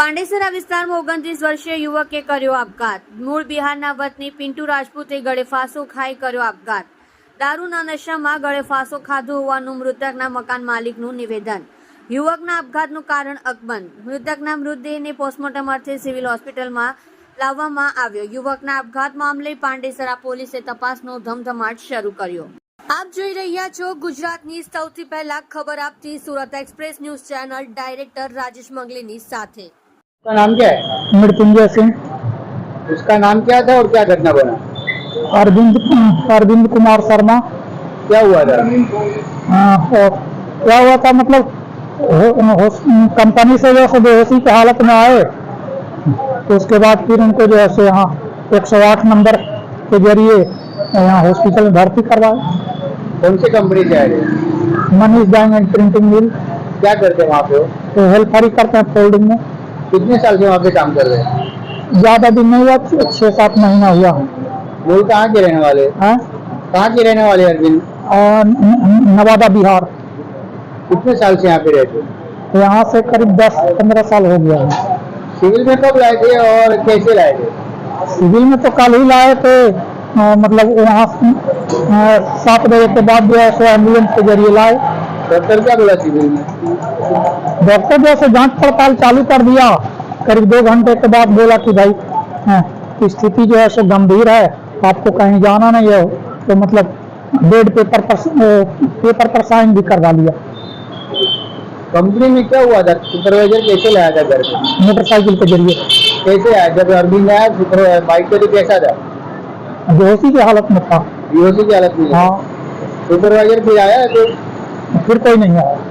પાંડેસરા વિસ્તારમાં ઓગણત્રીસ વર્ષીય યુવકે કર્યો આપઘાત. મૂળ બિહારના વતની પિન્ટુ રાજપૂતે ગળે ફાંસો ખાઈ કર્યો આપઘાત. દારૂના નશામાં ગળે ફાંસો ખાધો હોવાનું મૃતકના મકાન માલિકનું નિવેદન. યુવકના આપઘાતનું કારણ અકબંધ. મૃતકના મૃતદેહને પોસ્ટમોર્ટમ અર્થે સિવિલ હોસ્પિટલમાં લાવવામાં આવ્યો. યુવકના આપઘાત મામલે પાંડેસરા પોલીસે તપાસનો ધમધમાટ શરૂ કર્યો. આપ જોઈ રહ્યા છો ગુજરાતની સૌથી પહેલા ખબર આપતી Surat express news channel director Rajesh મંગલીની સાથે. उसका नाम क्या है? मृत्युंजय सिंह। उसका नाम क्या था और क्या घटना बना? अरविंद अरविंद कुमार शर्मा। क्या हुआ था? और क्या हुआ था? मतलब कंपनी से जो है बेहोशी की हालत में आए तो उसके बाद फिर उनको जो है सो यहाँ एक सौ आठ नंबर के ज़रिए यहाँ हॉस्पिटल में भर्ती करवाए। कौन सी कंपनी से आए Manish dyeing and printing mill. क्या करते हैं वहाँ पे? तो हेल्पर ही करते हैं फोल्डिंग में। कितने साल से वहाँ पे काम कर रहे हैं? ज़्यादा दिन नहीं हुआ छ- छः सात महीना हुआ मूल कहाँ के रहने वाले? है? कहाँ के रहने वाले अरविंद? नवादा बिहार। कितने साल से यहाँ पे रहते यहाँ से करीब दस पंद्रह साल हो गया है। सिविल में कब लाए थे और कैसे लाए थे? सिविल में तो कल ही लाए थे। मतलब वहाँ सात बजे के बाद जो है सो एंबुलेंस के ज़रिए लाए। डॉक्टर क्या बोला डॉक्टर जो है जाँच पड़ताल चालू कर दिया। करीब दो घंटे के बाद बोला कि भाई स्थिति जो है सो गंभीर है आपको कहीं जाना नहीं है तो मतलब बेड पेपर पर पेपर पर साइन भी करवा लिया। कंपनी में क्या हुआ था? सुपरवाइजर कैसे लाया था घर पे? मोटरसाइकिल के ज़रिए। कैसे आया? जब अरविंद आया सुपरवाइजर बाइक पे तो कैसा था? बेहोशी की हालत में था। बेहोशी की हालत में हाँ। सुपरवाइजर फिर आया तो फिर कोई नहीं आया